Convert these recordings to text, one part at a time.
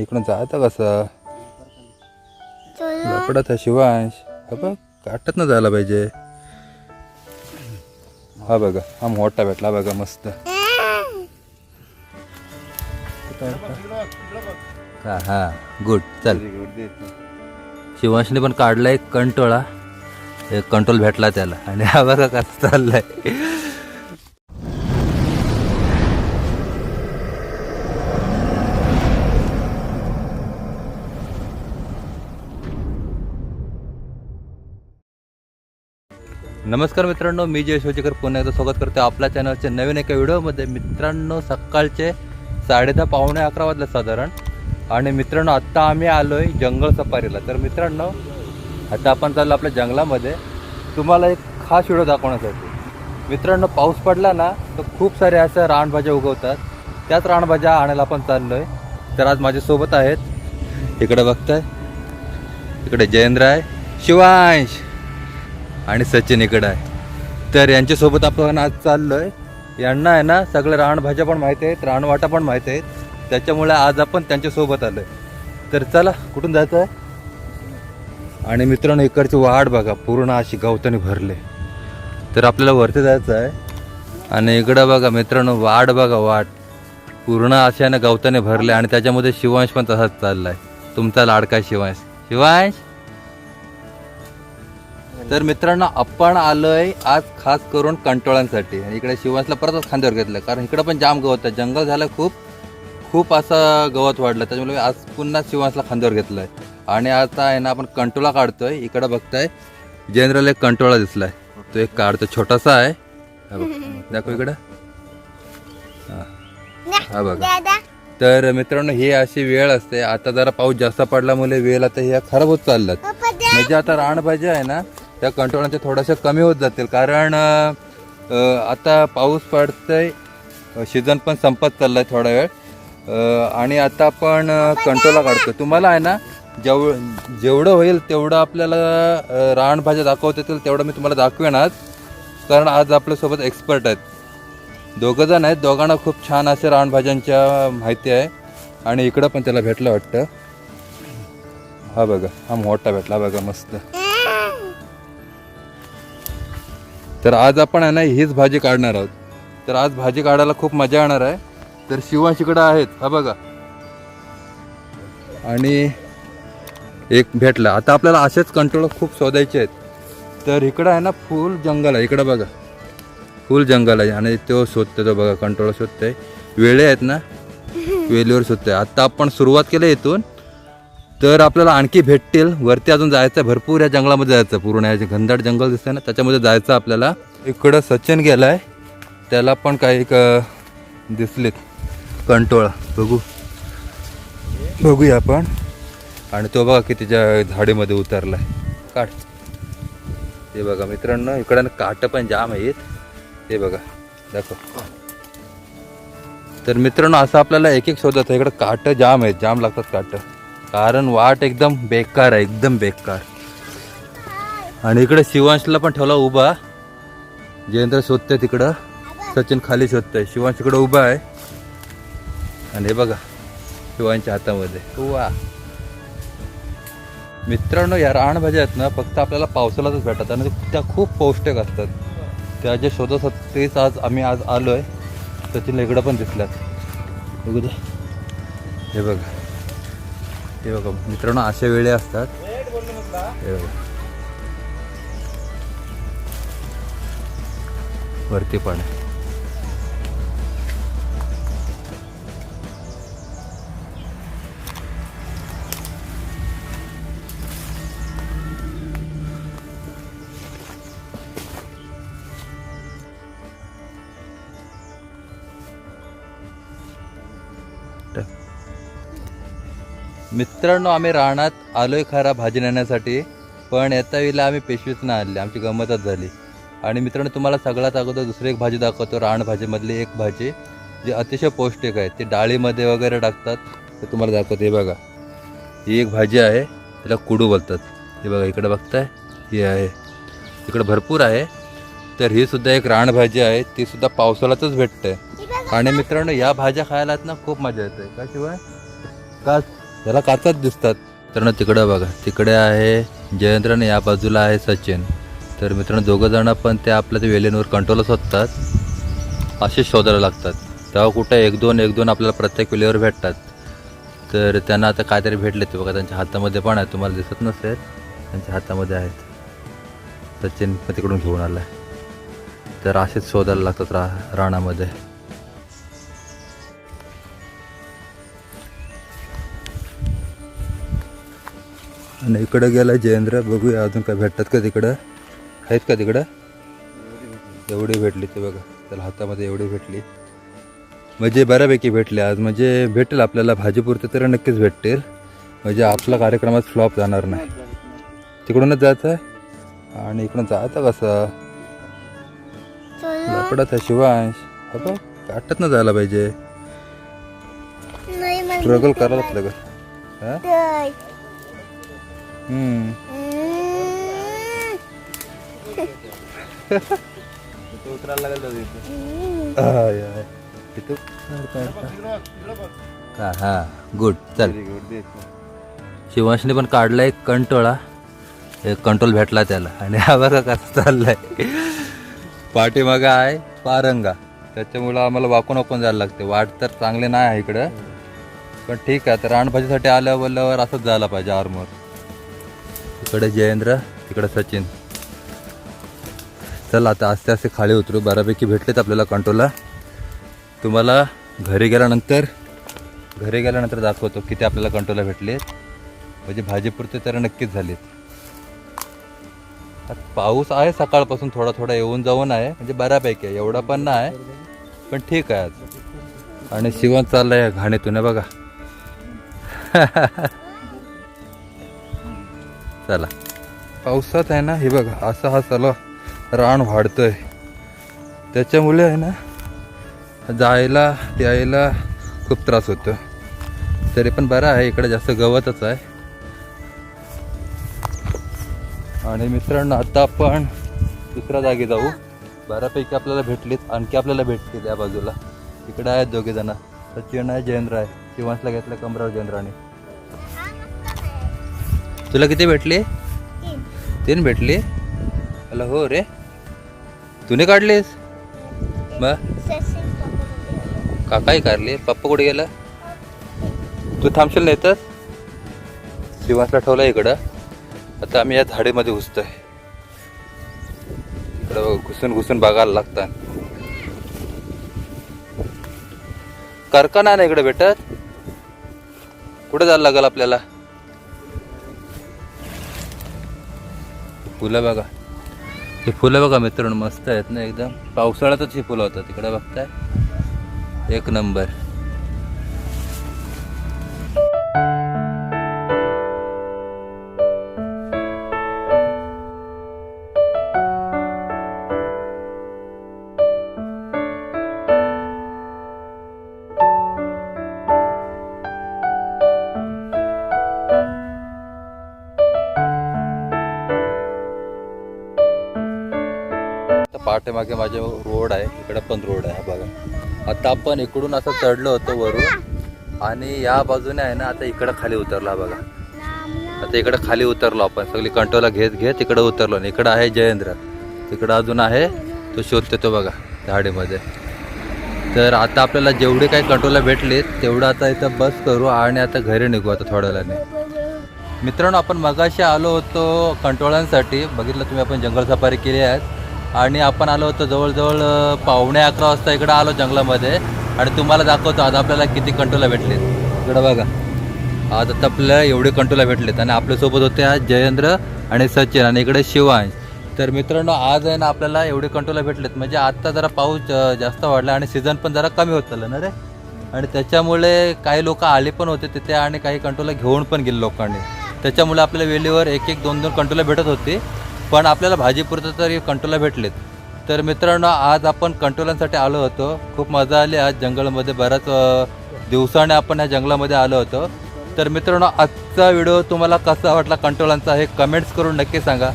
आणि इकडून जायचं कसं? लपडत आहे शिवांश. हा बघ काटत ना जायला पाहिजे. हा बघा हा मोठा भेटला बघा मस्त. हा हा. गुड चल. शिवांशने पण काढला एक कंटोळा. एक कंट्रोल भेटला त्याला. आणि हा बघा कसा चाललाय. नमस्कार मित्रांनो मी जय शिवचेकर पुन्हा एकदा स्वागत करतो आपल्या चॅनलच्या नवीन एका व्हिडिओमध्ये. मित्रांनो सकाळचे साडेदहा पावणे अकरा वाजले साधारण. आणि मित्रांनो आत्ता आम्ही आलो आहे जंगल सफारीला. तर मित्रांनो आता आपण चाललो आपल्या जंगलामध्ये. तुम्हाला एक खास व्हिडिओ दाखवण्यासाठी. मित्रांनो पाऊस पडला ना तर खूप साऱ्या अशा रानभाज्या उगवतात. त्याच रानभाज्या आणायला आपण चाललो आहे तर आज माझ्यासोबत आहेत. इकडे बघताय. इकडे जयेंद्र आहे. शिवांश! आणि सचिन इकडं आहे. तर यांच्यासोबत आपण आज चाललो आहे यांना आहे ना सगळ्या रानभाज्या पण माहीत आहेत रानवाटा पण माहीत आहेत. त्याच्यामुळे आज आपण त्यांच्यासोबत आलो आहे तर चला कुठून जायचं आहे आणि मित्रांनो इकडची वाट बघा पूर्ण अशी गवताने भरले. तर आपल्याला वरती जायचं आहे आणि इकडं बघा मित्रांनो वाट बघा वाट. पूर्ण अशाने गवताने भरले आणि त्याच्यामध्ये शिवांश पण तसाच चालला आहे तुमचा लाडका शिवांश. शिवांश? तर मित्रांनो आपण आलोय आज खास करून कंटोळांसाठी आणि इकडे शिवांशला परतच खांद्यावर घेतलं कारण इकडे पण जाम गवत आहे. जंगल झालं खूप खूप असं गवत वाढलं. त्याच्यामुळे आज पुन्हा शिवांशला खांद्यावर घेतलंय. आणि आता आहे ना आपण कंटोळा काढतोय. इकडे बघताय जनरल एक कंटोळा दिसलाय. तो एक काढतो छोटासा आहे. हा बघ. दाखव इकडं. हा. हा बघा. तर मित्रांनो ही अशी वेळ असते. आता जरा पाऊस जास्त पडल्यामुळे वेळ आता ह्या खराब होत चालल्यात. म्हणजे आता रानभाज्या आहे ना त्या कंट्रोलांच्या थोड्याशा कमी होत जातील. कारण आता पाऊस पडतंय सीझन पण संपत चाललाय थोडा वेळ. आणि आता आपण कंट्रोला काढतो तुम्हाला आहे ना जेव जेवढं होईल तेवढं आपल्याला रानभाज्या दाखवता येतील तेवढं मी तुम्हाला दाखवेन आज. कारण आज आपल्यासोबत एक्सपर्ट आहेत. दोघं जण आहेत. दोघांना खूप छान असे रानभाज्यांच्या माहिती आहे. आणि इकडं पण त्याला भेटलं वाटतं. हा बघा हा मोठा भेटला. बघा मस्त. तर आज आपण आहे ना हीच भाजी काढणार आहोत. तर आज भाजी काढायला खूप मजा येणार आहे. तर शिवांश शिकडं आहेत हा बघा. आणि एक भेटला. आता आपल्याला असेच कंट्रोल खूप शोधायचे आहेत. तर इकडं आहे ना फुल जंगल आहे. इकडं बघा. फुल जंगल आहे आणि तो शोधतो तो बघा कंट्रोल शोधतोय. वेळे आहेत ना? वेलीवर शोधतोय. आता आपण सुरुवात केली इथून. तर आपल्याला आणखी भेटतील. वरती अजून जायचं आहे भरपूर या जंगलामध्ये जायचं पूर्ण याचे जे घनदाट जंगल दिसतंय ना त्याच्यामध्ये जायचं आपल्याला. इकडं सचिन गेलाय. त्याला पण काही क- दिसलेत. कंटोळा. बघू. बघूया आपण. आणि तो बघा कितीच्या झाडीमध्ये उतरलाय. काठ ते बघा मित्रांनो इकडं काट पण जाम आहेत. ते बघा दाखव. तर मित्रांनो असं आपल्याला एक एक शोधत आहे. इकडं काट जाम आहेत. जाम लागतात काट. कारण वाट एकदम बेकार आहे एकदम बेकार. आणि इकडे शिवांशला पण ठेवला उभा. जयेंद्र शोधतोय तिकडं. सचिन खाली शोधतोय. शिवांश इकडं उभा आहे. आणि हे बघा शिवांच्या हातामध्ये. वा मित्रांनो या रानभाज्या आहेत ना फक्त आपल्याला पावसाळ्यातच भेटतात. आणि त्या खूप पौष्टिक असतात. त्या जे शोधत तेच आज आम्ही आज आलो आहे सचिनला इकडं पण दिसल्यात. बघू दे. हे बघा. हे बघा मित्रांनो अशा वेळे असतात. हे बघा. वरती पण मित्रांनो आम्ही रानात आलोय खरा भाजी नेण्यासाठी पण येता वेळेला आम्ही पेशवीच नाही आणली आमची गंमतच झाली. आणि मित्रांनो तुम्हाला सगळ्यात अगोदर दुसरी एक भाजी दाखवतो रानभाजीमधली एक भाजी जी अतिशय पौष्टिक आहे. ती डाळीमध्ये वगैरे टाकतात. ते तुम्हाला दाखवते हे बघा. ही एक भाजी आहे त्याला कुडू बोलतात. हे बघा इकडे बघताय ही आहे. इकडे भरपूर आहे. तर ही सुद्धा एक रानभाजी आहे ती सुद्धा पावसाळ्यातच भेटते. आणि मित्रांनो या भाज्या खायलात ना खूप मजा येते. का शिवाय? का त्याला काचाच दिसतात. मित्रांनो तिकडं बघा. तिकडे आहे जयंत्र आणि या बाजूला आहे सचिन. तर मित्रांनो दोघं जण पण ते आपल्या ते वेलींवर कंट्रोलच होतात असे शोधायला लागतात. तेव्हा कुठं एक दोन एक दोन आपल्याला प्रत्येक वेलीवर भेटतात. तर त्यांना आता काहीतरी भेटले ते बघा. त्यांच्या हातामध्ये पण आहे. तुम्हाला दिसत नसेल. त्यांच्या हातामध्ये आहेत. सचिन पण तिकडून घेऊन आला तर असेच शोधायला लागतात रा रानामध्ये. आणि इकडं गेला जयेंद्र. बघूया अजून काय भेटतात का तिकडं? आहेत का तिकडं? एवढी भेटली ते बघा. त्याला हातामध्ये एवढी भेटली. म्हणजे बऱ्यापैकी भेटले आज म्हणजे भेटेल आपल्याला. भाजीपुरते तर नक्कीच भेटतील. म्हणजे आपला कार्यक्रमात फ्लॉप जाणार नाही. तिकडूनच जायचं आहे आणि इकडून जायचं कसं? लाकडात आहे शिवांश. बघ काटत ना जायला पाहिजे. स्ट्रगल करावं लागलं. का हा नाही. हम्म. हा हा गुड चल. शिवांशने पण काढला एक कंटोळा. एक कंट्रोल भेटला त्याला. आणि हा बघा कसा चाललाय. पाठीमागा आहे पारंगा. त्याच्यामुळं आम्हाला वाकून वाकून जायला लागते वाट तर चांगले नाही आहे इकडं. पण ठीक आहे तर रानभाजीसाठी आल्या बोलल्यावर असंच जायला पाहिजे आरमोर इकडे जयेंद्र तिकडे सचिन. चल आता आस्ते आस्ते खाली उतरू. बऱ्यापैकी भेटलेत आपल्याला कंट्रोलला तुम्हाला घरी गेल्यानंतर घरी गेल्यानंतर दाखवतो किती आपल्याला कंट्रोलला भेटलेत. म्हणजे भाजीपुरते तर नक्कीच झालेत. आता पाऊस आहे सकाळपासून थोडा थोडा येऊन जाऊन आहे. म्हणजे बऱ्यापैकी आहे. एवढा पण नाही पण ठीक आहे आज. आणि शिवण चाललंय घाणीतून आहे बघा. चला. पावसात आहे ना हे बघा असा हा चला रान वाढतंय. त्याच्यामुळे आहे ना जायला यायला खूप त्रास होतो तरी पण बरं आहे इकडे जास्त गवतच आहे. आणि मित्रांनो आता आपण दुसऱ्या जागी जाऊ. बऱ्यापैकी आपल्याला भेटलीत आणखी आपल्याला भेटतील या बाजूला. इकडे आहेत दोघे जण सचिन आहे जयेंद्र आहे. शिवांशला घेतलं कमराव जयेंद्राने. तुला किती भेटले? तीन. भेटली? अला हो रे. तूने काढलीस? मग काकाही काढली. पप्पा कुठे गेला? तू थांबशील नाही तर? शिवांशला ठेवला इकडं. आता आम्ही या झाडीमध्ये घुसतोय. इकडं घुसून घुसून बघायला लागतात. करका नाही ना इकडे भेटत? कुठे जायला लागेल आपल्याला? फुलं बघा. ही फुलं बघा मित्रांनो मस्त आहेत ना एकदम. पावसाळ्यातच ही फुलं होतात. तिकडे बघताय. एक नंबर. पाठीमागे माझे रोड आहे इकडं पण रोड आहे हा बघा. आता आपण इकडून असं चढलो होतो वरून आणि या बाजूने आहे ना आता इकडं खाली उतरला बघा. आता इकडं खाली उतरलो आपण. सगळी कंट्रोला घेत घेत तिकडं उतरलो आणि इकडं आहे जयेंद्र. तिकडं अजून आहे तो शोधतो तो बघा झाडीमध्ये. तर आता आपल्याला जेवढे काही कंट्रोलला भेटले तेवढं आता इथं बस करू आणि आता घरी निघू आता थोड्या वेळाने मित्रांनो आपण मगाशी आलो होतो कंट्रोलांसाठी बघितलं तुम्ही आपण जंगल सफारी केली आहे. आणि आपण आलो होतो जवळजवळ पावणे अकरा वाजता इकडं आलो जंगलामध्ये. आणि तुम्हाला दाखवतो आज आपल्याला किती कंट्रोला भेटलेत. इकडं बघा. आज आता आपल्याला एवढे कंट्रोला भेटलेत आणि आपल्यासोबत होते आज जयेंद्र आणि सचिन आणि इकडे शिवांश. तर मित्रांनो आज आहे ना आपल्याला एवढे कंट्रोला भेटलेत. म्हणजे आत्ता जरा पाऊस जास्त वाढला आणि सीझन पण जरा कमी होत चाललं ना रे? आणि त्याच्यामुळे काही लोक आले पण होते तिथे आणि काही कंट्रोला घेऊन पण गेले लोकांनी. त्याच्यामुळे आपल्या वेलीवर एक एक दोन दोन कंट्रोला भेटत होती. पण आपल्याला भाजीपुरतं तरी कंट्रोला भेटलेत. तर मित्रांनो आज आपण कंट्रोलांसाठी आलो होतो. खूप मजा आली आज जंगलमध्ये. बऱ्याच दिवसाने आपण ह्या जंगलामध्ये आलो होतो. तर मित्रांनो आजचा व्हिडिओ तुम्हाला कसा वाटला कंट्रोलांचा हे कमेंट्स करून नक्की सांगा.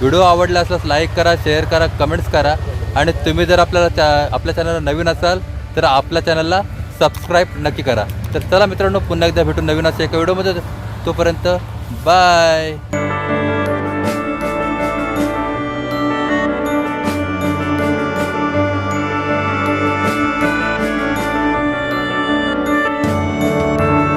व्हिडिओ आवडला असल्यास लाईक करा शेअर करा कमेंट्स करा. आणि तुम्ही जर आपल्याला त्या आपल्या चॅनलला नवीन असाल तर आपल्या चॅनलला सबस्क्राईब नक्की करा. तर चला मित्रांनो पुन्हा एकदा भेटून नवीन असे एका व्हिडिओमध्ये. तोपर्यंत बाय!